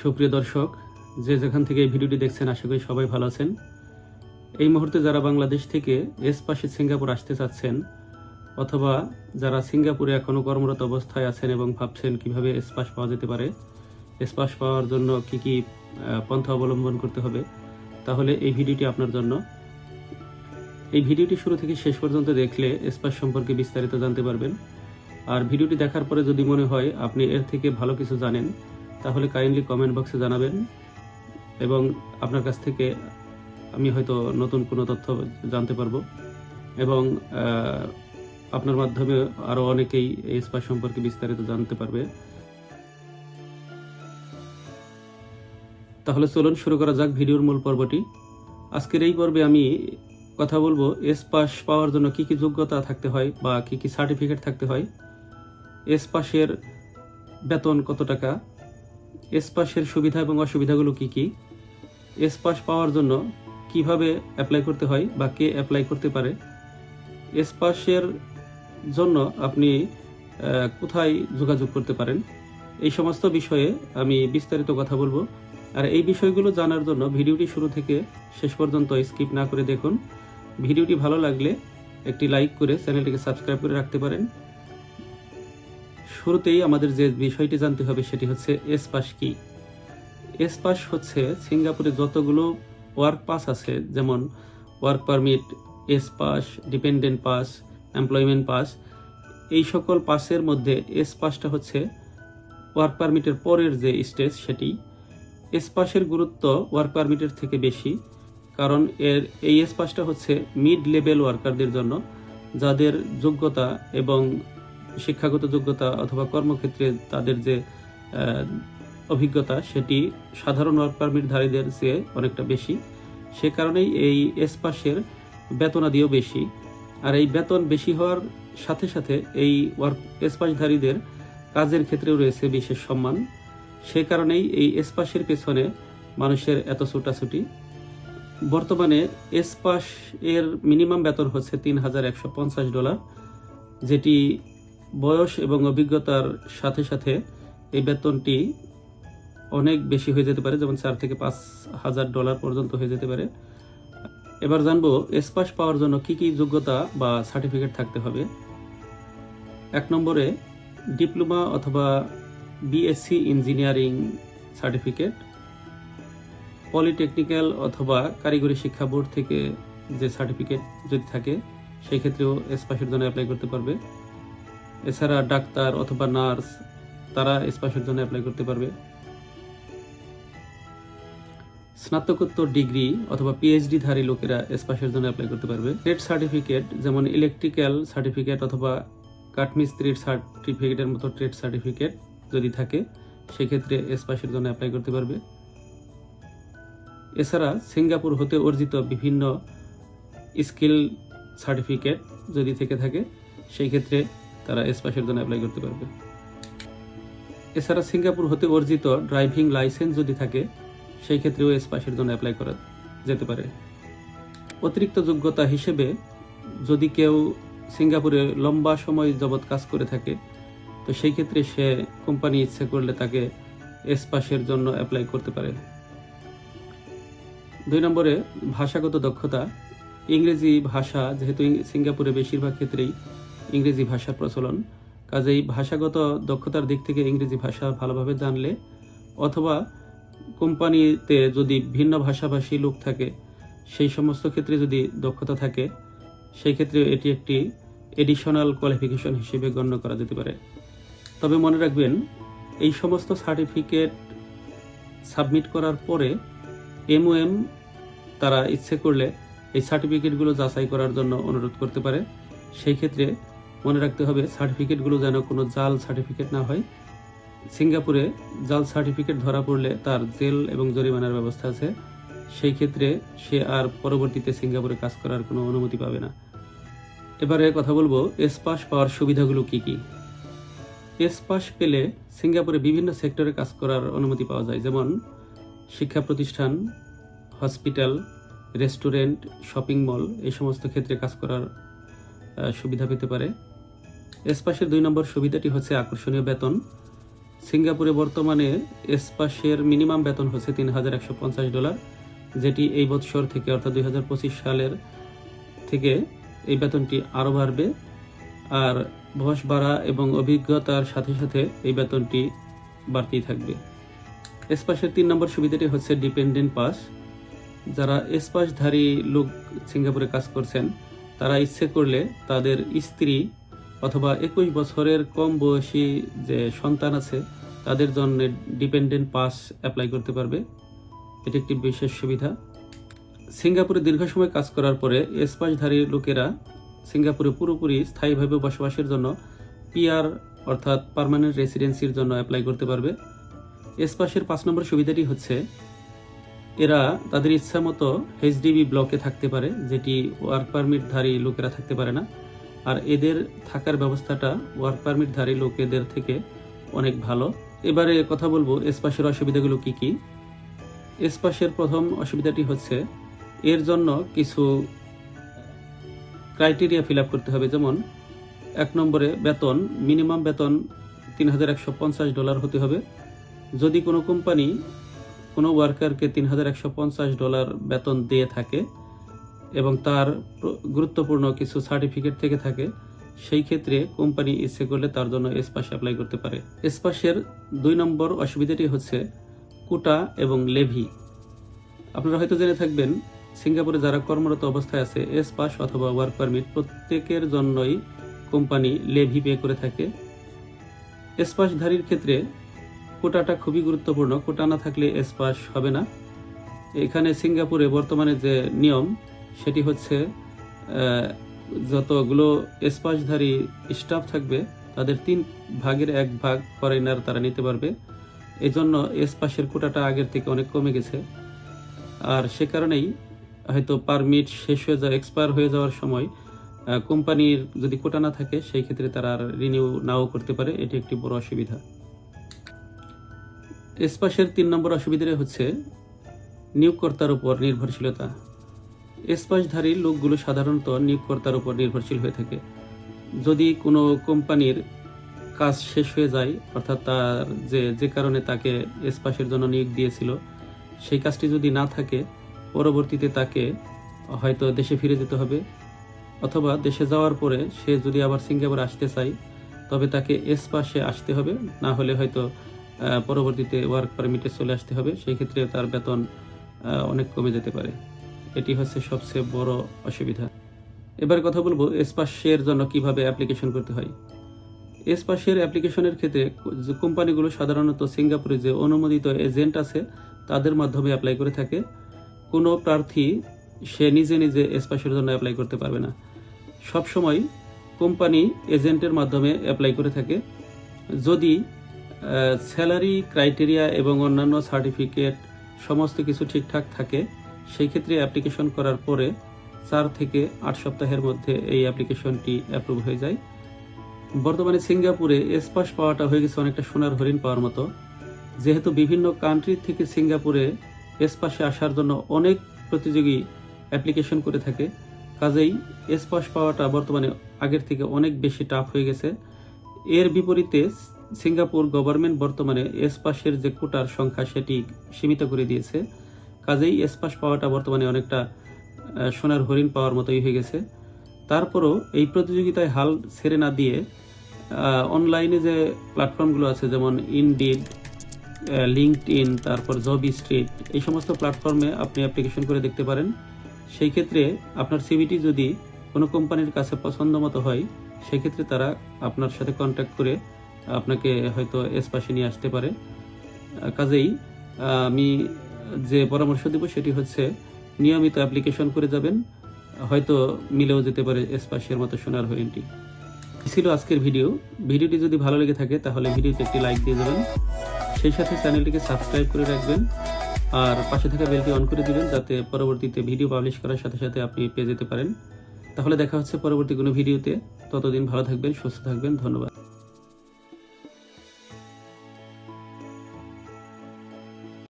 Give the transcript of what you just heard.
সুপ্রিয় দর্শক, যে যেখান থেকে এই ভিডিওটি দেখছেন, আশা করি সবাই ভালো আছেন। এই মুহূর্তে যারা বাংলাদেশ থেকে এস পাশে সিঙ্গাপুর আসতে চাচ্ছেন, অথবা যারা সিঙ্গাপুরে এখনও কর্মরত অবস্থায় আছেন এবং ভাবছেন কীভাবে এস পাস পাওয়া যেতে পারে, এস পাস পাওয়ার জন্য কি কি পন্থা অবলম্বন করতে হবে, তাহলে এই ভিডিওটি আপনার জন্য। এই ভিডিওটি শুরু থেকে শেষ পর্যন্ত দেখলে এস পাস সম্পর্কে বিস্তারিত জানতে পারবেন। আর ভিডিওটি দেখার পরে যদি মনে হয় আপনি এর থেকে ভালো কিছু জানেন তাহলে কাইন্ডলি কমেন্ট বক্সে জানাবেন এবং আপনার কাছ থেকে আমি হয়তো নতুন কোনো তথ্য জানতে পারব। এবং আপনার মাধ্যমে আরও অনেকেই এই স্পা সম্পর্কে বিস্তারিত জানতে পারবে। তাহলে চলুন শুরু করা যাক ভিডিওর মূল পর্বটি। আজকের এই পর্বে আমি কথা বলব এস পাস পাওয়ার জন্য কি কি যোগ্যতা থাকতে হয় বা কি কি সার্টিফিকেট থাকতে হয়। এস পাসের বেতন কত টাকা? এস পাসের সুবিধা এবং অসুবিধাগুলো কি কি? এস পাস পাওয়ার জন্য কীভাবে অ্যাপ্লাই করতে হয় বা কে অ্যাপ্লাই করতে পারে? এস পাসের জন্য আপনি কোথায় যোগাযোগ করতে পারেন? এই সমস্ত বিষয়ে আমি বিস্তারিত কথা বলব। আর এই বিষয়গুলো জানার জন্য ভিডিওটি শুরু থেকে শেষ পর্যন্ত স্কিপ না করে দেখুন। ভিডিওটি ভালো লাগলে একটি লাইক করে চ্যানেলটিকে সাবস্ক্রাইব করে রাখতে পারেন। শুরুতেই আমাদের যে বিষয়টি জানতে হবে সেটি হচ্ছে এস পাস কি? এস পাস হচ্ছে সিঙ্গাপুরে যতগুলো ওয়ার্ক পাস আছে, যেমন work permit S pass dependent pass, employment pass, এই সকল পাসের মধ্যে এস পাসটা হচ্ছে ওয়ার্ক পারমিটের পরের যে স্টেজ সেটি। এস পাসের গুরুত্ব ওয়ার্ক পারমিটের থেকে বেশি, কারণ এর, এই এস পাসটা হচ্ছে মিড লেভেল ওয়ার্কারদের জন্য, যাদের যোগ্যতা এবং শিক্ষাগত যোগ্যতা অথবা কর্মক্ষেত্রে তাদের যে অভিজ্ঞতা, সেটি সাধারণ ওয়ার্ক পারমিটধারীদের চেয়ে অনেকটা বেশি। সে কারণেই এই এস পাসের বেতনাদিও বেশি। আর এই বেতন বেশি হওয়ার সাথে সাথে এই ওয়ার্ক এস পাসধারীদের কাজের ক্ষেত্রেও রয়েছে বিশেষ সম্মান। সে কারণেই এই এস পাসের পেছনে মানুষের এত ছুটাছুটি। বর্তমানে এস পাস এর মিনিমাম বেতন হচ্ছে তিন হাজার একশো পঞ্চাশ ডলার, যেটি বয়স এবং অভিজ্ঞতার সাথে সাথে এই বেতনটি অনেক বেশি হয়ে যেতে পারে, যেমন চার থেকে পাঁচ হাজার ডলার পর্যন্ত হয়ে যেতে পারে। এবার জানব এস পাস পাওয়ার জন্য কি কি যোগ্যতা বা সার্টিফিকেট থাকতে হবে। এক নম্বরে, ডিপ্লোমা অথবা বিএসসি ইঞ্জিনিয়ারিং সার্টিফিকেট। পলিটেকনিক্যাল অথবা কারিগরি শিক্ষা বোর্ড থেকে যে সার্টিফিকেট যদি থাকে, সেই ক্ষেত্রেও এস পাসের জন্য অ্যাপ্লাই করতে পারবে। এছাড়া ডাক্তার অথবা নার্স, তারা এস পাসের জন্য অ্যাপ্লাই করতে পারবে। স্নাতকোত্তর ডিগ্রি অথবা পিএইচডি ধারী লোকেরা এস পাসের জন্য অ্যাপ্লাই করতে পারবে। ট্রেড সার্টিফিকেট যেমন ইলেকট্রিক্যাল সার্টিফিকেট অথবা কাঠমিস্ত্রির সার্টিফিকেটের মতো ট্রেড সার্টিফিকেট যদি থাকে, সেক্ষেত্রে এস পাসের জন্য অ্যাপ্লাই করতে পারবে। এছাড়া সিঙ্গাপুর হতে অর্জিত বিভিন্ন স্কিল সার্টিফিকেট যদি থেকে থাকে সেই ক্ষেত্রে তারা এস পাসের জন্য অ্যাপ্লাই করতে পারবে। এছাড়া সিঙ্গাপুর হতে অর্জিত ড্রাইভিং লাইসেন্স যদি থাকে, সেই ক্ষেত্রেও এস পাসের জন্য অ্যাপ্লাই করা যেতে পারে। অতিরিক্ত যোগ্যতা হিসেবে যদি কেউ সিঙ্গাপুরে লম্বা সময় যাবৎ কাজ করে থাকে, তো সেই ক্ষেত্রে সে কোম্পানি ইচ্ছে করলে তাকে এস পাসের জন্য অ্যাপ্লাই করতে পারে। দুই নম্বরে, ভাষাগত দক্ষতা। ইংরেজি ভাষা যেহেতু সিঙ্গাপুরে বেশিরভাগ ক্ষেত্রেই ইংরেজি ভাষার প্রচলন। কাজেই ভাষাগত দক্ষতার দিক থেকে ইংরেজি ভাষা ভালোভাবে জানলে অথবা কোম্পানিতে যদি ভিন্ন ভাষাভাষী লোক থাকে, সেই সমস্ত ক্ষেত্রে যদি দক্ষতা থাকে, সেই ক্ষেত্রে এটি একটি এডিশনাল কোয়ালিফিকেশন হিসেবে গণ্য করা যেতে পারে। তবে মনে রাখবেন, এই সমস্ত সার্টিফিকেট সাবমিট করার পরে এমওএম তারা ইচ্ছে করলে এই সার্টিফিকেটগুলো যাচাই করার জন্য অনুরোধ করতে পারে। সেই ক্ষেত্রে মনে রাখতে হবে, সার্টিফিকেটগুলো যেন কোনো জাল সার্টিফিকেট না হয়। সিঙ্গাপুরে জাল সার্টিফিকেট ধরা পড়লে তার জেল এবং জরিমানার ব্যবস্থা আছে। সেই ক্ষেত্রে সে আর পরবর্তীতে সিঙ্গাপুরে কাজ করার কোনো অনুমতি পাবে না। এবারে কথা বলব এস পাস পাওয়ার সুবিধাগুলো কি কি? এস পাস পেলে সিঙ্গাপুরে বিভিন্ন সেক্টরে কাজ করার অনুমতি পাওয়া যায়, যেমন শিক্ষা প্রতিষ্ঠান, হসপিটাল, রেস্টুরেন্ট, শপিং মল, এই সমস্ত ক্ষেত্রে কাজ করার সুবিধা পেতে পারে। এস পাসের দুই নম্বর সুবিধাটি হচ্ছে আকর্ষণীয় বেতন। সিঙ্গাপুরে বর্তমানে এসপাসের মিনিমাম বেতন হচ্ছে তিন হাজার একশো পঞ্চাশ ডলার, যেটি এই বৎসর থেকে অর্থাৎ দুই হাজার পঁচিশ সালের থেকে এই বেতনটি আরও বাড়বে। আর বয়স বাড়া এবং অভিজ্ঞতার সাথে সাথে এই বেতনটি বাড়তেই থাকবে। এসপাসের তিন নম্বর সুবিধাটি হচ্ছে ডিপেন্ডেন্ট পাস। যারা এসপাসধারী লোক সিঙ্গাপুরে কাজ করছেন, তারা ইচ্ছে করলে তাদের স্ত্রী অথবা একুশ বছরের কম বয়সী যে সন্তান আছে, তাদের জন্য ডিপেন্ডেন্ট পাস অ্যাপ্লাই করতে পারবে। এটি একটি বিশেষ সুবিধা। সিঙ্গাপুরে দীর্ঘ সময় কাজ করার পরে এসপাসধারী লোকেরা সিঙ্গাপুরে পুরোপুরি স্থায়ীভাবে বসবাসের জন্য পিআর অর্থাৎ পার্মানেন্ট রেসিডেন্সির জন্য অ্যাপ্লাই করতে পারবে। এসপাসের পাঁচ নম্বর সুবিধাটি হচ্ছে, এরা তাদের ইচ্ছা মতো এইচডিবি ব্লকে থাকতে পারে, যেটি ওয়ার্ক পারমিটধারী লোকেরা থাকতে পারে না। আর এদের থাকার ব্যবস্থাটা ওয়ার্ক পারমিটধারী লোকেদের থেকে অনেক ভালো। এবারে কথা বলব এসপাসের অসুবিধাগুলো কি কি? এসপাসের প্রথম অসুবিধাটি হচ্ছে, এর জন্য কিছু ক্রাইটেরিয়া ফিল করতে হবে। যেমন, এক নম্বরে বেতন মিনিমাম বেতন তিন হাজার একশো পঞ্চাশ ডলার হতে হবে। যদি কোনো কোম্পানি কোনো ওয়ার্কারকে তিন হাজার একশো পঞ্চাশ ডলার বেতন দিয়ে থাকে এবং তার গুরুত্বপূর্ণ কিছু সার্টিফিকেট থেকে থাকে, সেই ক্ষেত্রে কোম্পানি ইচ্ছে করলে তার জন্য এসপাস অ্যাপ্লাই করতে পারে। এসপাসের দুই নম্বর অসুবিধাটি হচ্ছে কোটা এবং লেভি। আপনারা হয়তো জেনে থাকবেন, সিঙ্গাপুরে যারা কর্মরত অবস্থায় আছে এস পাস অথবা ওয়ার্ক পারমিট প্রত্যেকের জন্যই কোম্পানি লেভি পে করে থাকে। এস পাসধারীর ক্ষেত্রে কোটাটা খুবই গুরুত্বপূর্ণ। কোটা না থাকলে এস পাস হবে না। এখানে সিঙ্গাপুরে বর্তমানে যে নিয়ম সেটি হচ্ছে যতগুলো এস পাসধারী স্টাফ থাকবে, তাদের তিন ভাগের এক ভাগ ফরেনার তারা নিতে পারবে। এই জন্য এস কোটাটা আগের থেকে অনেক কমে গেছে। আর সে কারণেই হয়তো পারমিট শেষ হয়ে যাওয়া এক্সপায়ার হয়ে যাওয়ার সময় কোম্পানির যদি কোটা না থাকে, সেই ক্ষেত্রে তারা আর রিনিউ নাও করতে পারে। এটি একটি বড় অসুবিধা। এসপাসের তিন নম্বর অসুবিধাটা হচ্ছে, নিয়োগকর্তার উপর নির্ভরশীলতা। এসপাসধারী লোকগুলো সাধারণত নিয়োগকর্তার উপর নির্ভরশীল হয়ে থাকে। যদি কোনো কোম্পানির কাজ শেষ হয়ে যায়, অর্থাৎ তার যে যে কারণে তাকে এসপাসের জন্য নিয়োগ দিয়েছিল, সেই কাজটি যদি না থাকে, পরবর্তীতে তাকে হয়তো দেশে ফিরে যেতে হবে, অথবা দেশে যাওয়ার পরে সে যদি আবার সিঙ্গাপুর আসতে চায়, তবে তাকে এস পাশে আসতে হবে, না হলে হয়তো পরবর্তীতে ওয়ার্ক পারমিটে চলে আসতে হবে। সেই ক্ষেত্রে তার বেতন অনেক কমে যেতে পারে। এটি হচ্ছে সবচেয়ে বড় অসুবিধা। এবার কথা বলব এস পাশের জন্য কীভাবে অ্যাপ্লিকেশন করতে হয়। এস পাশের অ্যাপ্লিকেশনের ক্ষেত্রে কোম্পানিগুলো সাধারণত সিঙ্গাপুরে যে অনুমোদিত এজেন্ট আছে, তাদের মাধ্যমে অ্যাপ্লাই করে থাকে। কোনো প্রার্থী সে নিজে নিজে এসপাসের জন্য অ্যাপ্লাই করতে পারবে না। সব সময় কোম্পানি এজেন্টের মাধ্যমে অ্যাপ্লাই করে থাকে। যদি স্যালারি ক্রাইটেরিয়া এবং অন্যান্য সার্টিফিকেট সমস্ত কিছু ঠিকঠাক থাকে সেই ক্ষেত্রে অ্যাপ্লিকেশন করার পরে চার থেকে আট সপ্তাহের মধ্যে এই অ্যাপ্লিকেশনটি অ্যাপ্রুভ হয়ে যায়। বর্তমানে সিঙ্গাপুরে এসপাস পাওয়াটা হয়ে গেছে অনেকটা সোনার হরিণ পাওয়ার মতো। যেহেতু বিভিন্ন কান্ট্রি থেকে সিঙ্গাপুরে এসপাসে আসার জন্য অনেক প্রতিযোগী অ্যাপ্লিকেশন করে থাকে, কাজেই এসপাস পাওয়াটা বর্তমানে আগের থেকে অনেক বেশি টাফ হয়ে গেছে। এর বিপরীতে সিঙ্গাপুর গভর্নমেন্ট বর্তমানে এসপাসের যে কোটার সংখ্যা সেটি সীমিত করে দিয়েছে। কাজেই এসপাস পাওয়াটা বর্তমানে অনেকটা সোনার হরিণ পাওয়ার মতোই হয়ে গেছে। তারপরও এই প্রতিযোগিতায় হাল ছেড়ে না দিয়ে অনলাইনে যে প্ল্যাটফর্মগুলো আছে, যেমন ইনডিড লিঙ্কড ইন তারপর জব স্ট্রিট এই সমস্ত প্ল্যাটফর্মে আপনি অ্যাপ্লিকেশন করে দেখতে পারেন। সেই ক্ষেত্রে আপনার সিভিটি যদি কোনো কোম্পানির কাছে পছন্দ মতো হয় সেক্ষেত্রে তারা আপনার সাথে কন্ট্যাক্ট করে আপনাকে হয়তো এস পাশে নিয়ে আসতে পারে। কাজেই আমি যে পরামর্শ দেব সেটি হচ্ছে নিয়মিত অ্যাপ্লিকেশন করে যাবেন। হয়তো মিলেও যেতে পারে এস পাশের মতো সোনার হরিণটি। ছিল আজকের ভিডিও। ভিডিওটি যদি ভালো লেগে থাকে তাহলে ভিডিওতে একটি লাইক দিয়ে দেবেন। সেই সাথে চ্যানেলটিকে সাবস্ক্রাইব করে রাখবেন। আর পাশে থাকা বেলটি অন করে দিবেন যাতে পরবর্তীতে ভিডিও পাবলিশ করার সাথে সাথে আপনি পেয়ে যেতে পারেন। তাহলে দেখা হচ্ছে পরবর্তী কোনো ভিডিওতে। ততদিন ভালো থাকবেন, সুস্থ থাকবেন। ধন্যবাদ।